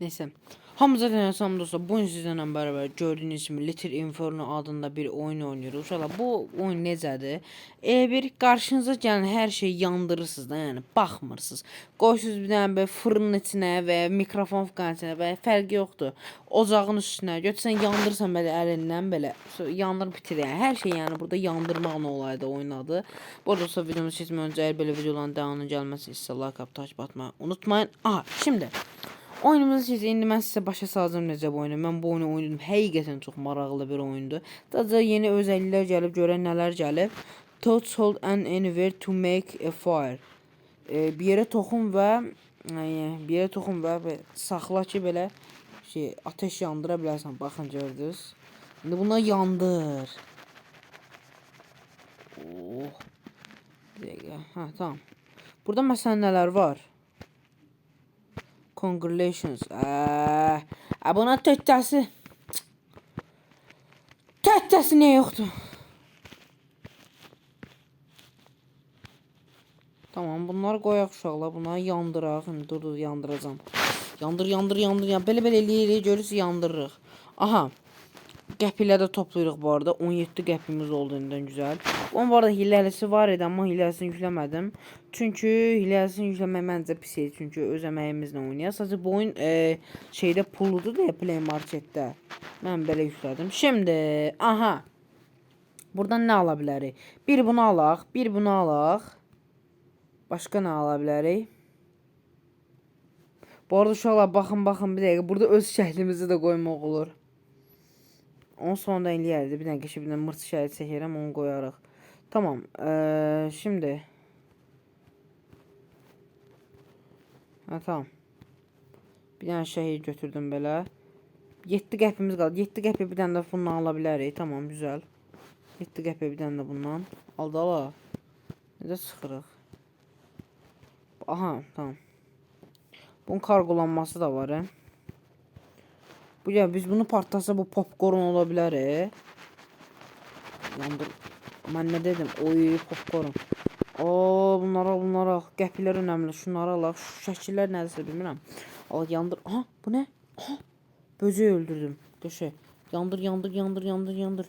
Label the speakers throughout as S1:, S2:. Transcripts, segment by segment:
S1: Neyse. Hamza Denesam dostlar bugün sizlerle beraber gördüğünüz gibi Little Inferno adında bir oyun oynuyoruz. Uşaqlar bu oyun necədir? Elə bir qarşınıza gələn hər şeyi yandırırsınız da, yəni baxmırsınız. Qoyursunuz bir dənə belə fırının içinə və mikrofon içinə və ya fərqi yoxdur. Ocağın üstünə götürsən yandırırsan belə əlindən belə yandırıb bitir yəni. Hər şey yəni burada yandırmaq nə olaydı oynadı. Bu arada videomuzu keçmədən öncə əgər belə videoların devamının gəlməsi istəyirsə like atıb takip atmayı unutmayın. Aha, şimdi Oyunumuzu siz indi mən sizə başa salacağım necə bu oyunu. Mən bu oyunu oynadım. Həqiqətən çox maraqlı bir oyundur. Sadəcə yeni özəlliklər gəlib, görən nələr gəlib. Touch hold and anywhere to make a fire. E, bir yerə toxun və bir yerə toxun və saxla ki belə şey ateş yandıra bilərsən. Baxın gördünüz. İndi buna yandır. Oh. Bir dəqiqə. Hə, tamam. Burada məsələn nələr var? Congratulations. Eee, e buna töttəsi. Töttəsi ne yoktu? Tamam bunları koyak uşaqlar. Bunları yandıraq. Şimdi dur dur yandıracağım. Yandır yandır yandır. Ya belə belə eləyə görürsüz yandırırıq. Aha. Qəpilə də toplayırıq bu arada. 17 qəpimiz oldu indidən güzel. Onun bu arada hiləlisi var idi amma hiləsini yükləmədim. Çünki hiləsini yükləmək məncə pis idi. Çünki öz əməyimizlə oynayır. Sadəcə bu oyun e, şeydə pulludur da Play Marketdə. Mən belə yüklədim. Şimdi aha. Buradan nə ala bilərik? Bir bunu alaq, bir bunu alaq. Başqa nə ala bilərik? Bu arada uşaqlar baxın baxın bir dəqiqə. Burada öz şəklimizi də qoymaq olur. Onun sonunda eləyərdi. Bir dəqiqə bir dənə mırt şəhid çəkirəm, onu qoyarıq. Tamam. Ee, şimdi. Ha tamam. Bir dənə şəhid götürdüm belə. 7 qəpimiz qaldı. 7 qəpə bir dənə də bundan ala bilərik. Tamam, güzel. 7 qəpə bir dənə də bundan. Aldı ala. Necə çıxırıq? Aha, tamam. Bunun kargolanması da var, hə? Bu ya biz bunu partlasa bu popcorn ola bilər. E? Yandır. Mən nə dedim? Oy popcorn. Oo bunlara bunlara qəpilər önəmli. Şunları alaq. Şu şəkillər nədirsə bilmirəm. Al yandır. Aha bu nə? Aha. Böceği öldürdüm. Köşe. Yandır yandır yandır yandır yandır.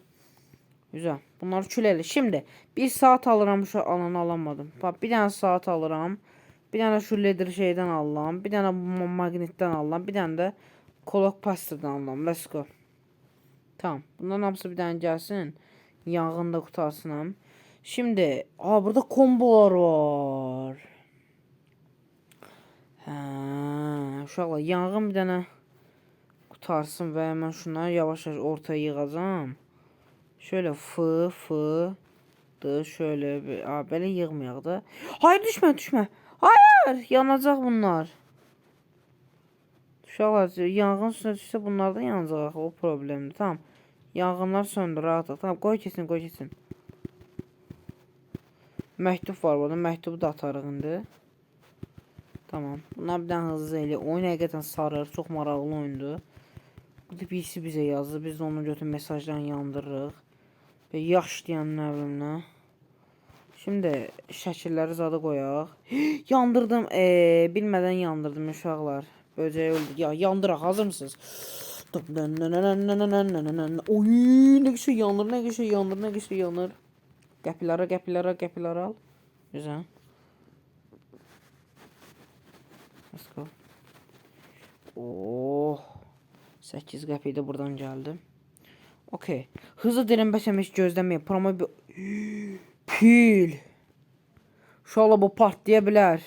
S1: Güzel. Bunları küləli. Şimdi bir saat alıram şu alanı alamadım. Bak bir tane saat alıram. Bir tane şu leather şeyden alıram. Bir tane ma- magnetten alıram. Bir tane de kolok pastadan alıram. Let's go. Tamam. Bunların hamısı bir tane gelsin. Yangında kutarsınam. Şimdi aa burada kombolar var. Hə, uşaqlar yanğın bir dənə qutarsın və mən şunları yavaş-yavaş ortaya yığacağam. Şöyle fı fı dı şöyle aa, belə yığmayaq da. Hayır düşmə, düşmə. Hayır, yanacaq bunlar. Uşaqlar yanğın üstünə düşsə bunlar da yanacaq. O problemdir. Tamam. Yanğınlar söndür rahat. Tamam, qoy keçsin, qoy keçsin. Məktub var burada. Məktubu da atarıq indi. Tamam. Bunlar bir dənə hızlı elə. Oyun həqiqətən sarır. Çox maraqlı oyundur. Burada birisi bizə yazdı. Biz də onu götürüb mesajdan yandırırıq. Və yaş deyən nə bilim. Şimdi şəkilləri zada qoyaq. Yandırdım. Ee, bilmədən yandırdım uşaqlar. Böcəyi öldü. Ya yandıraq. Hazır mısınız? Oy, ne güzel yandır, ne güzel yandır, ne güzel yandır. Qəpilərə, qəpilərə, qəpilərə al. Güzel. Let's go. Oh. 8 qəpiy də buradan gəldi. Okey. Hızlı dirənbəsəm heç gözləməyin. Promo bir... Pil. Uşaqla bu partlaya bilər.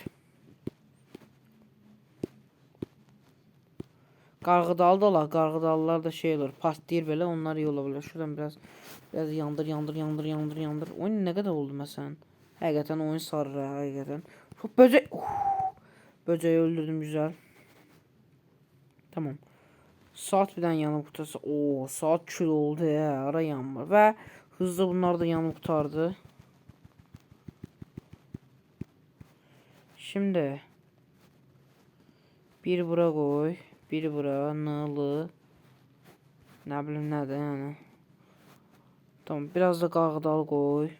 S1: Qarğıdalı da olar. Qarğıdalılar da şey olur. Partlayır belə. Onlar iyi ola bilər. Şuradan biraz biraz yandır, yandır, yandır, yandır, yandır. Oyun nə qədər oldu məsələn? Həqiqətən oyun sarır ha, həqiqətən. Çok böcek. Uf. Böceği öldürdüm güzel. Tamam. Saat birden yanıp kurtarsa. Oo saat kül oldu ya. Ara yanma. Ve hızlı bunlar da yanıp kurtardı. Şimdi bir bura koy. Bir bura nığlı. Ne bileyim nerede yani. Tamam biraz da qarğıdal koy.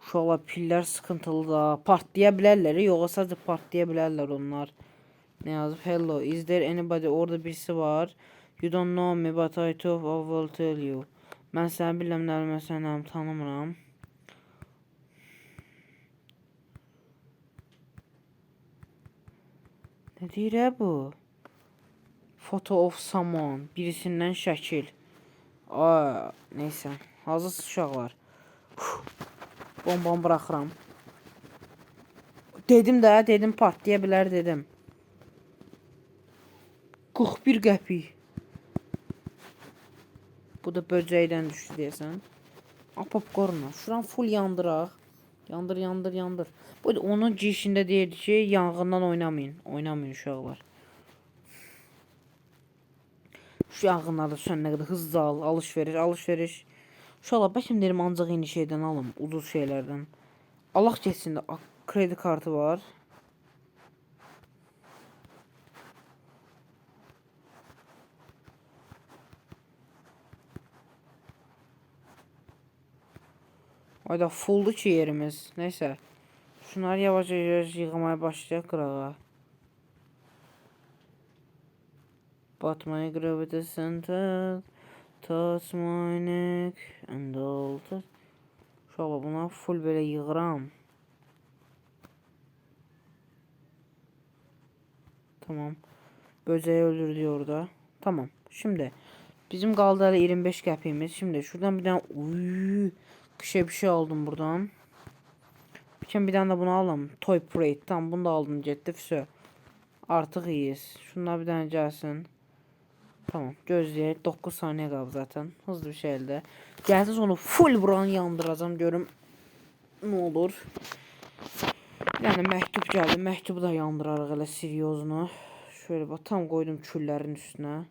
S1: Uşaqlar pillər sıkıntılı da. Partlaya bilərlər, yoxsa sadəcə partlaya bilərlər onlar. Ne yazıb? Hello. Is there anybody? Orada birisi var. You don't know me but I thought I will tell you. Mən səni bilirəm, nə mən səni tanımıram. Ne deyir bu? Photo of someone. Birisindən şəkil. Aa, neysə. Hazırsınız uşaqlar. Bombamı buraxıram. Dedim də, dedim partlaya bilər dedim. 41 qəpik. Bu da böcəkdən düşdü deyəsən. A popcorn. Şuran full yandıraq. Yandır, yandır, yandır. Bu da onun girişində deyirdi ki, yanğından oynamayın. Oynamayın uşaqlar. Şu yanğınlarda sönənə qədər hızlı al, alış-veriş, alış-veriş. Uşaqlar, bəlkə deyirəm ancaq yeni şeydən alım, ucuz şeylərdən. Allah keçsin də kredi kartı var. Ayda fulldu ki yerimiz. Neyse. Şunları yavaş yavaş yığmaya başlayacaq qırağa. But my gravity center touch my neck and that. Uşaqlar buna full belə yığıram. Tamam. Böceği öldürdü orada. Tamam. Şimdi bizim kaldı hala 25 qəpiyimiz. Şimdi şuradan bir tane uy, kışa bir şey aldım buradan. Bir bir tane de bunu alalım. Toy Parade. Tamam bunu da aldım ciddi. Artık iyiyiz. Şunlar bir tane gelsin. Tamam gözleyək. 9 saniye qaldı zaten. Hızlı bir şekilde. Gəlsin sonra full buranı yandıracağım görüm ne olur. Yəni məktub gəldi. Məktubu da yandırarıq elə seriozunu. Şöyle bak tam koydum küllərin üstünə.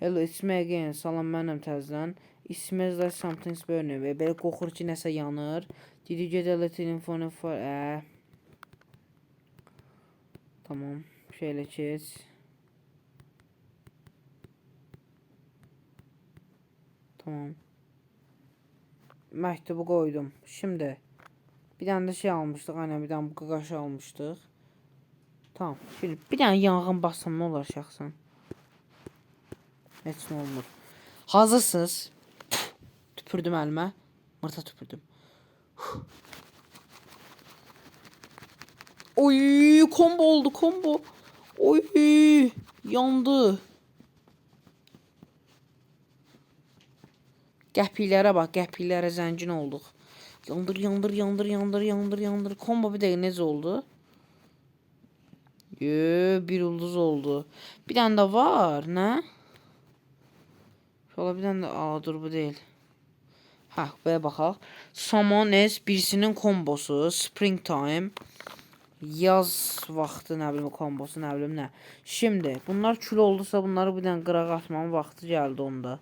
S1: Hello, it's me again. Salam mənim təzədən. It smells something's burning. Və belə qorxur ki, nəsə yanır. Did you get a little info for... Ə. Tamam. Şöyle keç. Tamam. Məktubu koydum. Şimdi bir tane de şey almıştık. Aynen bir tane bu qaqaş almıştık. Tamam. Şimdi bir tane yanğın bassam ne olur şahsen? Heç nə olmur. Hazırsınız? Tüpürdüm əlimə. Mırta tüpürdüm. Oy, combo oldu combo. Oy, yandı. Qəpiklərə bax, qəpiklərə zəngin olduq. Yandır, yandır, yandır, yandır, yandır, yandır. Combo bir dəqiqə necə oldu? Yo, bir ulduz oldu. Bir tane de var, ne? Şöyle bir tane de, aa dur bu değil. Ha, böyle baxaq. Samones birisinin kombosu, Springtime. Yaz vaxtı nə bilim kombosu nə bilim nə. Şimdi bunlar kül oldusa bunları bir dənə qıraq atmanın vaxtı gəldi onda.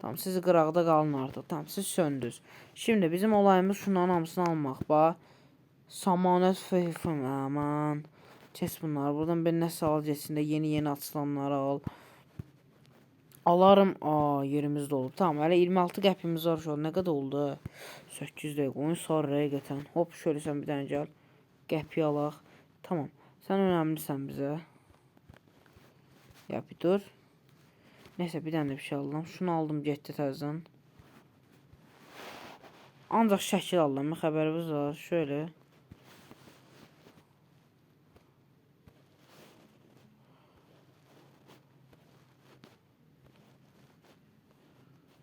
S1: Tamam siz qıraqda qalın artıq. Tamam siz söndüz. Şimdi bizim olayımız şunların hamısını almaq. Bax. Samones feyfim aman. Kes bunlar. Buradan ben nəsə al geçsin də yeni yeni açılanları al. Alarım. Aa yerimiz doldu. Tamam hələ 26 qəpimiz var şu an. Nə qədər oldu? 8 dəqiqə. Oyun sarı həqiqətən. Hop şöyle sen bir dənə gəl. Qəpi alaq. Tamam. Sən önəmlisən bizə. Ya bir dur. Neyse bir dənə bir şey aldım. Şunu aldım getdi təzədən. Ancaq şəkil aldım. Xəbərimiz var. Şöyle.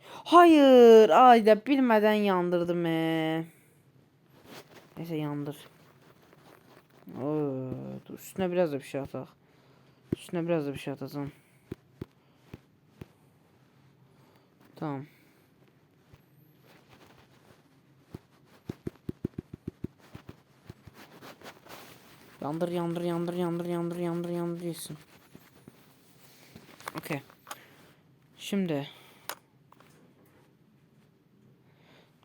S1: Hayır, ayda bilmeden yandırdım ee. Neyse yandır. Oo, dur, üstüne biraz da bir şey atak. Üstüne biraz da bir şey atacağım. Tamam. Yandır yandır yandır yandır yandır yandır yandır yesin. Okey. Şimdi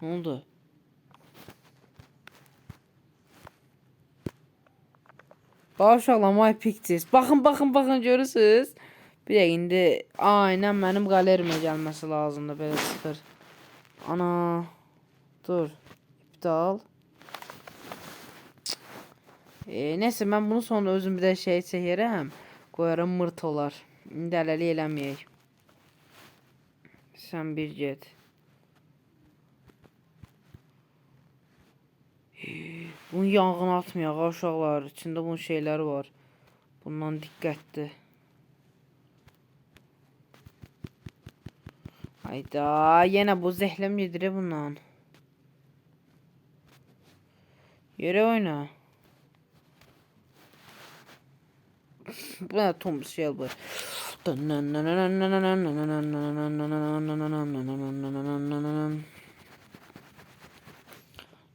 S1: Ne oldu? Başala my pictures. Baxın, baxın, baxın görürsüz. Bir də indi aynen mənim qalerimə gəlməsi lazımdır belə çıxır. Ana. Dur. İptal. E, neyse mən bunu sonra özüm bir də şey çəkərəm. Qoyaram mırt olar. İndi hələlik eləməyək. Sən bir get. Bunun yanğın atmayaq uşaqlar. İçində bunun şeyləri var. Bundan diqqətli. Hayda, yenə bu zəhləm yedirə bundan. Yerə oyna. Bu ne Tom Shelby.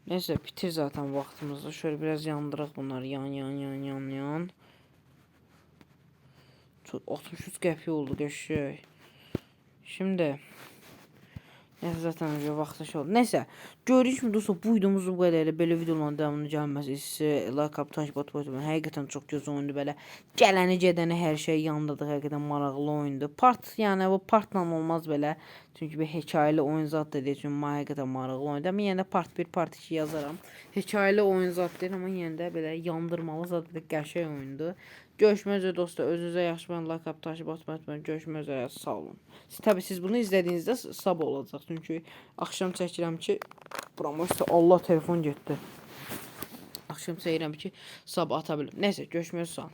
S1: Neyse bitir zaten vaxtımızda. Şöyle biraz yandıraq bunları. Yan yan yan yan yan. Çok 63 qəpik oldu qəşəng. Şimdi Neyse zaten önce vaxtı şey oldu. Neyse. Gördüyünüz kimi dostlar bu videomuz bu qədər. Belə videoların devamını gəlməsi isə like bot bot. Həqiqətən çox gözəl oyundu belə. Gələni gedəni hər şey yandırdı. Həqiqətən maraqlı oyundu. Part yəni bu partla olmaz belə. Çünki bir hekayəli oyun zad dediyi üçün mənə həqiqətən maraqlı oyundu. Amma yenə də part 1, part 2 yazaram. Hekayəli oyun zad deyil, amma yenə də belə yandırmalı zad bir qəşəng oyundu. Görüşmək dostlar. Özünüzə yaxşı bakın. Like up. Görüşmək üzrə. Sağ olun. Siz, tabii siz bunu izlədiyinizdə sabah olacaq. Çünki axşam çəkirəm ki, işte Allah telefon getdi. Axşam çəkirəm ki, sabah ata bilim. Nəysə, görüşmək üzrə.